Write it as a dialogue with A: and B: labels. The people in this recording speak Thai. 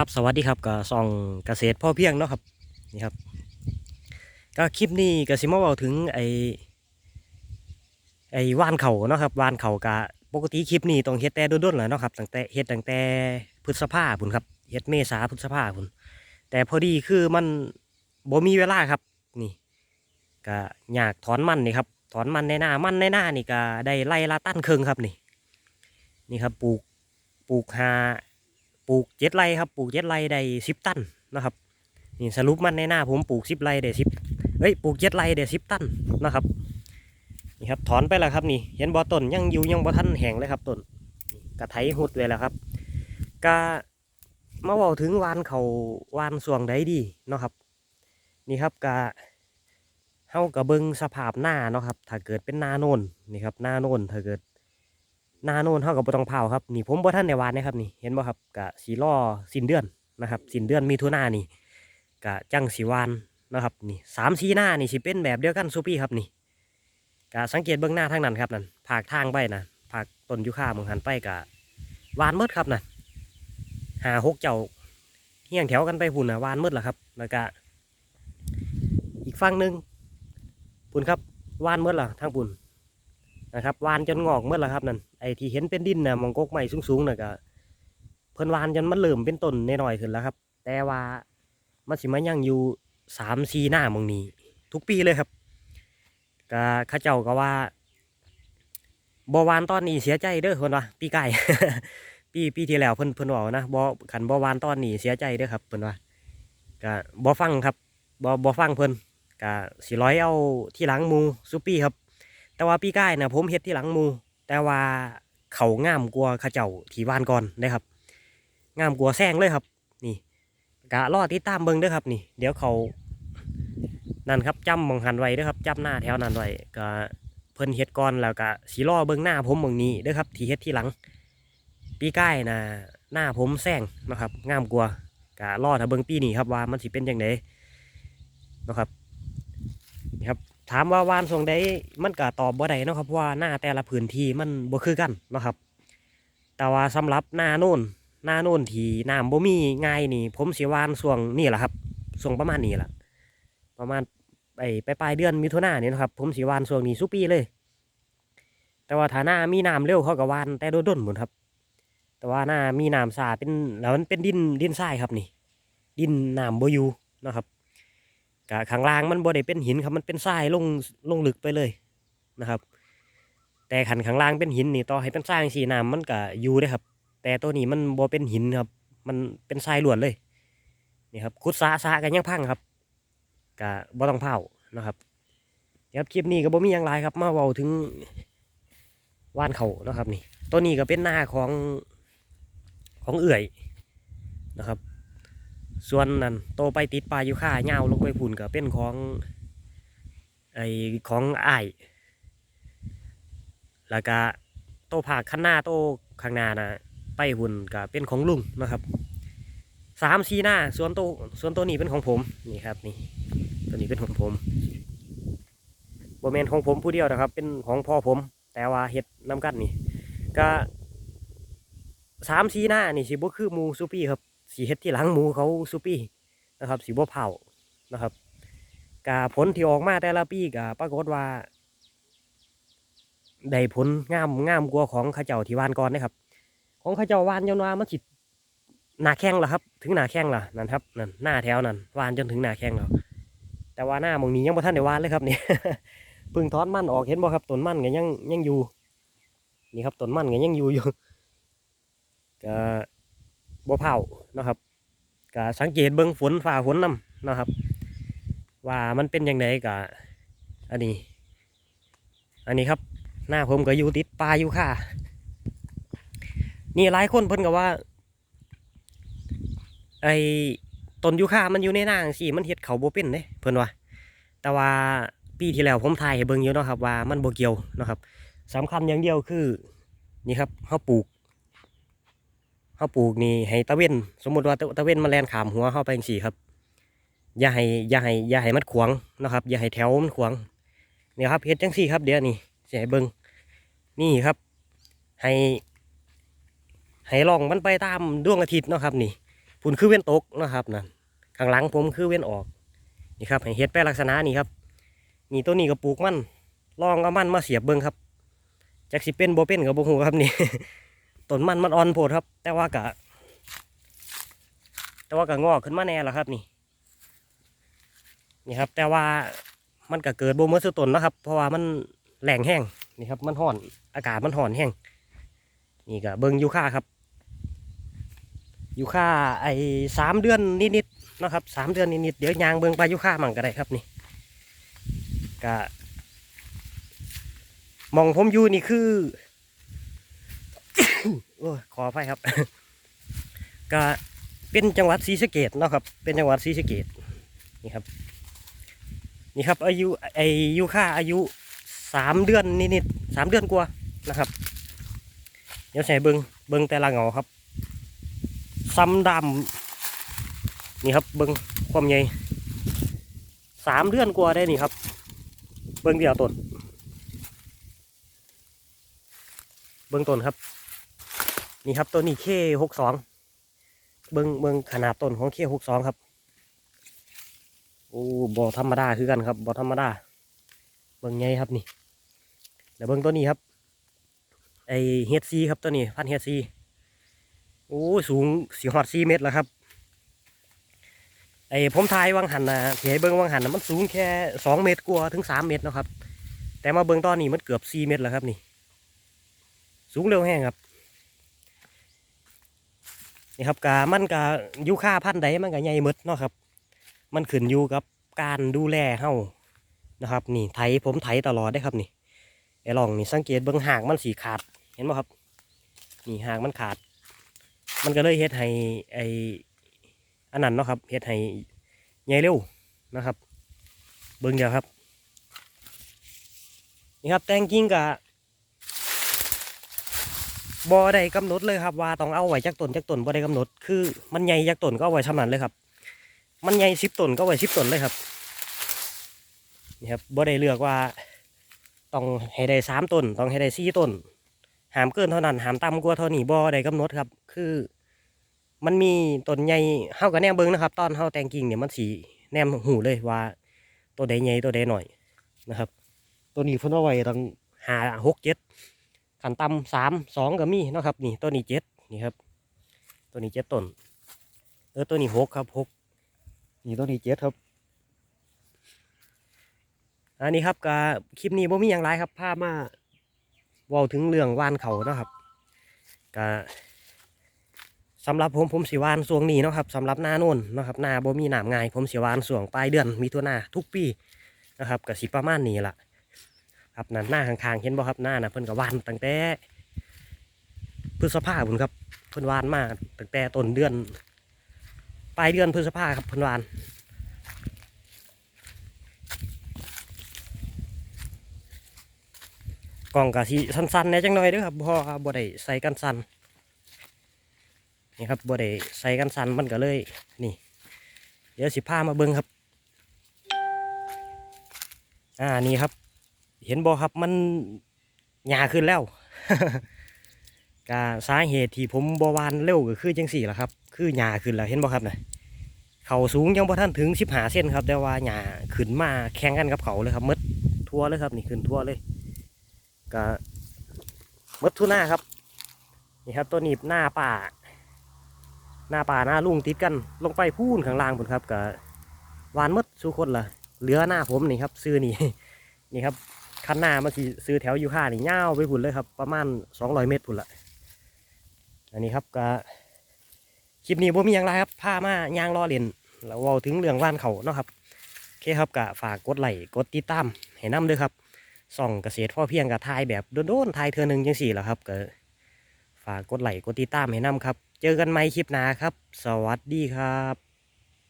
A: ครับสวัสดีครับก็ส่องเกษตรพ่อเพียงเนาะครับนี่ครับก็คลิปนี้ก็สิมาเว้าถึงไอไอว่านเขาเนาะครับว่านเขากะปกติคลิปนี้ต้องเฮ็ดแต่ด้นๆแหละเนาะครับตั้งแต่เฮ็ดตั้งแต่พฤษภาพุ่นครับเฮ็ดเมษาพฤษภาพุ่นแต่พอดีคือมันบ่มีเวลาครับนี่ก็อยากถอนมันนี่ครับถอนมันในหน้ามันในหน้านี่ก็ได้ไล่ละตั้นเครึ่งครับนี่นี่ครับปลูกปลูกหา ปลูกเจ็ดไร่ครับปลูกเจ็ดไร่ได้สิบตันนะครับนี่สรุปมันในหน้าผมปลูกสิบไร่ได้สิบเฮ้ยปลูกเจ็ดไร่ได้สิบตันนะครับนี่ครับถอนไปแล้วครับนี่เห็นบ่อต้นยังอยู่ยังบ่ทันแห้งเลยครับต้นกระไถหุดไว้แล้วครับกามาว้าถึงวานเขาวานส่วงใดดีเนาะครับ นี่ครับกะเฮากะเบิงสภาพหน้าเนาะครับ ถ้าเกิดเป็นหน้าโนนนี่ครับหน้าโนนถ้าเกิด น้าโน่นเท่ากับบ่ต้องเผาครับนี่ผมบ่ท่านในวานนะครับนี่เห็นบ่ครับกะสีล่อสินเดือนนะครับสินเดือนมีทุนานี่กะจังสีวานนะครับนี่สามสีหน้านี่สิเป็นแบบเดียวกันซูปี้ครับนี่กะสังเกตเบื้องหน้าทางนั้นครับนั่นผากทางไปนะผากต้นยูคาเมืองหันไปกะวานมืดครับนั่นหาหกเจ้าเฮี้ยงแถวกันไปพุ่นนะวานมืดล่ะครับแล้วก็อีกฝั่งหนึ่งพุ่นครับวานมืดล่ะทางพุ่นนะครับวานจนงอกเมื่อละครับนั่นไอ้ที่เห็นเป็นดินนะมองกกใหม่สูงๆน่ะก็เพิ่นวานจนมันเริ่มเป็นต้นน้อยๆขึ้นแล้วครับ แต่ว่ามันสิมายังอยู่สามสี่หน้ามองนี้ ทุกปีเลยครับก็ข้าเจ้าก็ว่าบวานตอนนี้เสียใจเด้อคนว่าปีไก่ปีปีที่แล้วเพิ่นเพิ่นบอกนะบ่ขันบวานตอนนี้เสียใจเด้อครับเพิ่นว่าก็บ่ฟังครับบ่บ่ฟังเพิ่นก็สิร้อยเอาที่หลังมูซุปปี้ครับ แต่ว่าปีก้ายนะผมเฮ็ดที่หลังมู แต่ว่าเขางามกว่าข้าเจ้าที่บ้านก่อนนะครับ งามกว่าแซงเลยครับ นี่กะรอติดตามเบิ่งด้อครับ นี่ เดี๋ยวเขานั่นครับจำมองหันไว้ด้อครับจำหน้าแถวนั้นไว้ก็เพิ่นเฮ็ดก่อนแล้วก็สีรอเบิ่งหน้าผมมองนี้ด้อครับที่เฮ็ดที่หลัง ปีใกล้นะหน้าผมแซงนะครับงามกว่ากะรอถ้าเบิ่งปีนี้ครับว่ามันสิเป็นจังไดนะครับ ถามว่าวานส่งได้มันก็ตอบบ่ได้นะครับเพราะว่าหน้าแต่ละพื้นที่มันบ่คือกันนะครับ แต่ว่าสำหรับหน้าโน่นหน้าโน่นที่น้ำบ่มีง่ายนี่ ผมสิวานช่วงนี่แหละครับช่วงประมาณนี้แหละประมาณไปไปปลายเดือนมิถุนายนนี่นะครับ ผมสิวานช่วงนี้สุปีเลย แต่ว่าถ้าหน้ามีน้ำเร็วเขาก็วานแต่โดนๆหมดครับ แต่ว่าหน้ามีน้ำสาเป็นแล้วมันเป็นดินดินทรายครับนี่ ดินน้ำบ่อยู่นะครับ กะข้างล่างมันบ่ได้เป็นหินครับมันเป็นทรายลงลงลึกไปเลยนะครับ แต่ขันข้างล่างเป็นหินนี่ต่อให้เป็นทรายสีน้ำมันก็อยู่ได้ครับ แต่ตัวนี้มันบ่เป็นหินครับ มันเป็นทรายล้วนเลยนี่ครับขุดสาสากันยังพังครับกะบ่ต้องเผานะครับครับคลิปนี้ก็บ่มีอย่างไรครับ มาเว้าถึงว่านเขานะครับ นี่ตัวนี้ก็เป็นหน้าของของเอื่อยนะครับ ส่วนนั้นโตไปติดปลาอยู่ค่าเงาลงไปพุ่นก็เป็นของไอของอ้ายแล้วก็โตผากข้างหน้าโตข้างหน้านะไปหุ่นก็เป็นของลุงนะครับสามสีหน้าส่วนโตส่วนตัวนี้เป็นของผมนี่ครับนี่ตัวนี้เป็นของผมโบแมนของผมผู้เดียวนะครับ เป็นของพ่อผม แต่ว่าเฮ็ดน้ำกันนี่ ก็สามสีหน้านี่สิบ่คือมูซูปี้ครับ สีเฮ็ดที่หลังหมูเขาซูปี้นะครับสีบัวเผานะครับกาผลที่ออกมาแต่ละปีกาปรากฏว่าได้ผลงามงามกว่าของข้าเจ้าที่วานก่อนนะครับ ของข้าเจ้าวานจนว่ามันสิหนาแข้งแล้วครับ ถึงหนาแข้งและนั่นครับนั่นหน้าแถวนั่นวานจนถึงหนาแข้งแล้วแต่ว่าหน้ามองนี้ยังบ่ทันได้วานเลยครับนี่เพิ่งทอดมันออกเห็นบ่ครับต้นมันก็ยังยังอยู่ นี่ครับต้นมันก็ยังอยู่อยู่ก็ บ่เผานะครับก็สังเกตเบิ่งฝนฝ่าฝนนํนะครับ ว่ามันเป็นอยังไงกะอันนี้ อันนี้ครับ หน้าผมก็อยู่ติดปลาอยู่ค่ะ นี่หลายคนเพิ่นก็ว่า ไอ้ต้นยูคามันอยู่ในนางสิมันเฮ็ดเขาโบเป็นเด้เพิ่นว่า แต่ว่าปีที่แล้วผมถ่ายให้เบิ่งอยู่เนาะครับว่ามันโบเกี่ยวนะครับสำคัญอย่างเดียวคือ นี่ครับเฮาปลูก เขาปลูกนี่ให้ตะเวนสมมติว่าตะตเวนมาแลนขามหัวเข้าไปจังสี่ครับ อย่าให้อย่าให้อย่าให้มันขวางนะครับ อย่าให้แถวมันขวางเนี่ยครับเฮ็ดจังสี่ครับเดี๋ยวนี่จะให้เบิงนี่ครับ ให้ ให้ลองมันไปตามดวงอาทิตย์นะครับ นี่พุ่นคือเว้นตกนะครับนั่นข้างหลังผมคือเว้นออกนี่ครับให้เฮ็ดไปลักษณะนี้ครับนี่ตัวนี้ก็ปลูกมันลองเอามันมาเสียบเบิงครับจักสิเป็นโบเป็นก็บ่ฮู้ครับนี่ ต้นมันมันอ่อนโพดครับ แต่ว่ากะ แต่ว่าก็งอกขึ้นมาแน่แล้วครับ นี่ นี่ครับ แต่ว่ามันก็เกิดโบเมื่อสุดต้นนะครับ เพราะว่ามันแหล่งแห้งนี่ครับ มันห่อน อากาศมันห่อนแห้งนี่ก็เบิงยูค่าครับยูค่าไอ้สามเดือนนิดๆนะครับสามเดือนนิดๆเดี๋ยวยางเบิงไปยูค่ามั่งก็ได้ครับนี่ก็มองผมอยู่นี่คือ โอ้ขออภัยครับ ก็เป็นจังหวัดศรีสะเกดเนาะครับ เป็นจังหวัดศรีสะเกดนี่ครับ นี่ครับ อายุอายุค่าอายุสามเดือนนิดๆสามเดือนกว่านะครับ เดี๋ยวใส่เบิงเบิงแต่ละเหงาครับซ้ำดำนี่ครับเบิงความใหญ่สามเดือนกว่าได้นี่ครับ เบิงเดียวต้นเบิงต้นครับ นี่ครับตัวนี้เคหกสองเบิงเบิงขนาดต้นของเคหกสองครับโอ้บอธรรมดาคือกันครับบอธรรมดาเบิงไงครับนี่แล้วเบิงตัวนี้ครับ ไอเฮดซีครับตัวนี้พันเฮดซีโอ้สูงสี่หอดสี่เมตรแล้วครับ ไอผมทายวังหันนะที่ให้เบิงวังหันนะมันสูงแค่สองเมตรกว่าถึงสามเมตรนะครับ แต่มาเบิงตอนนี้มันเกือบสี่เมตรแล้วครับนี่ สูงเร็วแห้งครับ นี่ครับกามันกายูค่าพันธุ์ใดมันก็ใหญ่หมดเนาะครับ มันขึ้นอยู่กับการดูแลเฮานะครับ นี่ไถผมไถตลอดได้ครับนี่ไอ้ลองนี่สังเกตเบื้องหางมันสีขาดเห็นไหมครับ นี่หางมันขาด มันก็เลยเฮ็ดให้ไออันนั้นเนาะครับเฮ็ดให้ใหญ่เร็วนะครับ เบิ่งเดียวครับ นี่ครับแตงกิ้งกะ บ่ได้กำหนดเลยครับว่าต้องเอาไว้จักต้นจักต้นบ่ได้กำหนด คือ มันใหญ่จักต้นก็เอาไว้ชำนั้นเลยครับ มันใหญ่สิบต้นก็ไว้สิบต้นเลยครับนี่ครับบ่ได้เลือกว่าต้องให้ได้สามต้นต้องให้ได้สี่ต้นหามเกินเท่านั้นหามต่ำกว่าเท่านี้บ่ได้กำหนดครับ คือ มันมีต้นใหญ่เฮากับแนมเบิ้งนะครับ ตอนเฮาแตงกิ่งเนี่ยมันสีแนมหูเลยว่า ตัวใดใหญ่ตัวใดหน่อยนะครับ ตัวนี้เพิ่นเอาไว้ตั้งหาหกเจ็ด ขันต่ำสามสองก็มีนะครับ นี่ตัวนี้เจ็ดนี่ครับตัวนี้เจ็ดต้นเออตัวนี้หกครับหกนี่ตัวนี้เจ็ดครับอันนี้ครับกาคลิปนี้บ่มีอย่างไรครับพาพมาว้าถึงเรื่องว่านเขานะครับกาสำหรับผมผมสิวานส่วงนี้นะครับสำหรับหน้าโน่นนะครับหน้าบ่มีหนามง่าย ผมสิวานส่วงปลายเดือนมีตัวหน้าทุกปีนะครับก็สิประมาณนี้ล่ะ ครับนั่นหน้าข้างๆเห็นบ่ครับหน้าน่ะเพิ่นก็วานตั้งแต่พฤษภาพุ่นครับเพิ่นวานมาตั้งแต่ต้นเดือนปลายเดือนพฤษภาครับเพันวานกล่องกะสีสั้นๆแน่จังหน่อยเด้วยครับเพราะว่าบ่ได้ใส่กันสั้นนี่ครับบ่ได้ใส่กันสั้นมันก็เลยนี่ เดี๋ยวสิพามาเบิ่งครับ อ่านี่ครับ เห็นบ่ครับมันหยาขึ้นแล้วกาสาเหตุที่ผมบวานเร็วก็คือจังสี่แหละครับ คือหยาขึ้นแล้วเห็นบ่ครับนะเขาสูงยังบ่ท่านถึงสิบหาเส้นครับ แต่ว่าหยาขึ้นมาแข่งกันกับเขาเลยครับมดทั่วเลยครับ นี่ขึ้นทั่วเลยก็หมดทั่วหน้าครับ นี่ครับตัวหนีบหน้าป่า หน้าป่าหน้าลุงติดกัน ลงไปพูนข้างล่างพุ่นครับก็วานมดสุคนละเหลือหน้าผมนี่ครับ ซื้อนี่นี่ครับ คันหน้ามันสิซื้อแถวยูค่านี่ยาวไปพุ่นเลยครับ ประมาณสองร้อยเมตรพุ่นละอันนี้ครับก็คลิปนี้บ่มีอย่างไรครับพามายางรอเล่นแล้วว้าถึงเรื่องว่านเขาเนาะครับโอเคครับก็ฝากกดไลค์กดติดตามให้นํด้วยครับส่องเกษตรพ่อเพียงกับทายแบบโดนๆทายเทือหนึ่งจังสี่แหละครับก็ฝากกดไลค์กดติดตามให้นํครับ เจอกันใหม่คลิปหน้าครับ สวัสดีครับ